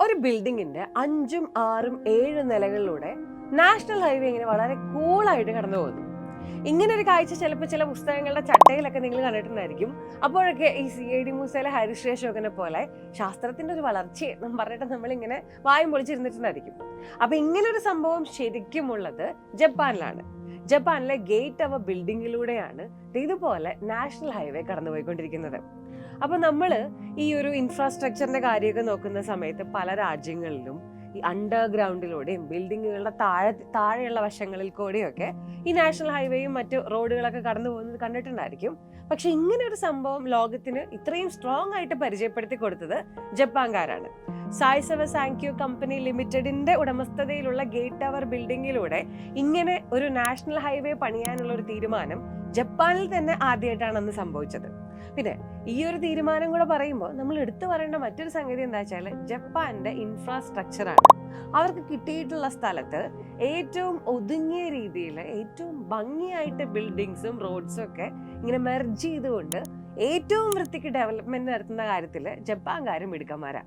ഒരു ബിൽഡിങ്ങിന്റെ അഞ്ചും ആറും ഏഴ് നിലകളിലൂടെ നാഷണൽ ഹൈവേ ഇങ്ങനെ വളരെ കൂളായിട്ട് കടന്നു പോകുന്നു. ഇങ്ങനെ ഒരു കാഴ്ച ചിലപ്പോൾ ചില പുസ്തകങ്ങളുടെ ചട്ടയിലൊക്കെ നിങ്ങൾ കണ്ടിട്ടുണ്ടായിരിക്കും. അപ്പോഴൊക്കെ ഈ സി ഐ ഡി മൂസയിലെ ഹരിശ്രീ അശോകനെ പോലെ ശാസ്ത്രത്തിന്റെ ഒരു നമ്മൾ പറഞ്ഞിട്ട് നമ്മളിങ്ങനെ വായും പൊളിച്ചിരുന്നിട്ടുണ്ടായിരിക്കും. അപ്പൊ ഇങ്ങനെ ഒരു സംഭവം ശരിക്കുമുള്ളത് ജപ്പാനിലാണ്. ജപ്പാനിലെ ഗേറ്റ് അവ ബിൽഡിങ്ങിലൂടെയാണ് ഇതുപോലെ നാഷണൽ ഹൈവേ കടന്നുപോയിക്കൊണ്ടിരിക്കുന്നത്. അപ്പൊ നമ്മൾ ഈ ഒരു ഇൻഫ്രാസ്ട്രക്ചറിന്റെ കാര്യമൊക്കെ നോക്കുന്ന സമയത്ത് പല രാജ്യങ്ങളിലും ഈ അണ്ടർഗ്രൗണ്ടിലൂടെയും ബിൽഡിങ്ങുകളുടെ താഴെ താഴെയുള്ള വശങ്ങളിൽ കൂടെയൊക്കെ ഈ നാഷണൽ ഹൈവേയും മറ്റു റോഡുകളൊക്കെ കടന്നു പോകുന്നത് കണ്ടിട്ടുണ്ടായിരിക്കും. പക്ഷെ ഇങ്ങനെ ഒരു സംഭവം ലോകത്തിന് ഇത്രയും സ്ട്രോങ് ആയിട്ട് പരിചയപ്പെടുത്തി കൊടുത്തത് ജപ്പാൻകാരാണ്. സായ്സവ സാങ്ക്യൂ കമ്പനി ലിമിറ്റഡിന്റെ ഉടമസ്ഥതയിലുള്ള ഗേറ്റ് ടവർ ബിൽഡിങ്ങിലൂടെ ഇങ്ങനെ ഒരു നാഷണൽ ഹൈവേ പണിയാനുള്ള ഒരു തീരുമാനം ജപ്പാനിൽ തന്നെ ആദ്യമായിട്ടാണ് അന്ന് സംഭവിച്ചത്. പിന്നെ ഈ ഒരു തീരുമാനം കൂടെ പറയുമ്പോൾ നമ്മൾ എടുത്തു പറയേണ്ട മറ്റൊരു സംഗതി എന്താ വെച്ചാൽ ജപ്പാന്റെ ഇൻഫ്രാസ്ട്രക്ചറാണ് അവർക്ക് കിട്ടിയിട്ടുള്ള സ്ഥലത്ത് ഏറ്റവും ഒതുങ്ങിയ രീതിയിൽ ഏറ്റവും ഭംഗിയായിട്ട് ബിൽഡിങ്സും റോഡ്സും ഒക്കെ ഇങ്ങനെ മെർജ് ചെയ്തുകൊണ്ട് ഏറ്റവും വൃത്തിക്ക് ഡെവലപ്മെന്റ് നടത്തുന്ന കാര്യത്തിൽ ജപ്പാൻകാരും മിടുക്കന്മാരാ.